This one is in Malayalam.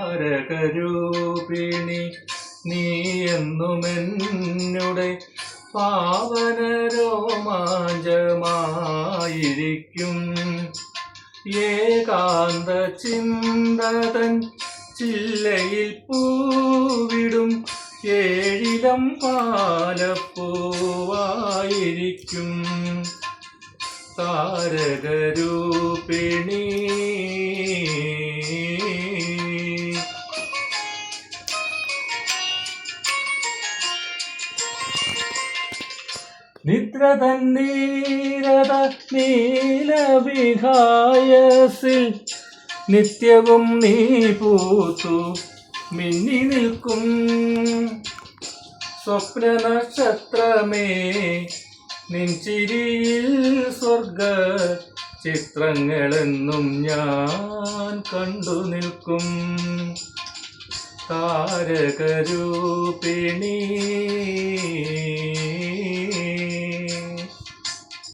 താരകരൂപിണി നീ എന്നുമെന്നുടെ പാവന രോമാഞ്ചമായിരിക്കും ഏകാന്ത ചിന്തതൻ ചില്ലയിൽ പൂവിടും ഏഴിലം പാലപ്പൂവായിരിക്കും. താരകരൂപിണി നിദ്ര തന്നീരത നീലവിഹായസിൽ നിത്യവും നീ പൂത്തു മിന്നി നിൽക്കും. സ്വപ്ന നക്ഷത്രമേ നിൻചിരിയിൽ സ്വർഗ ചിത്രങ്ങളെന്നും ഞാൻ കണ്ടു നിൽക്കും. താരകരൂപിണി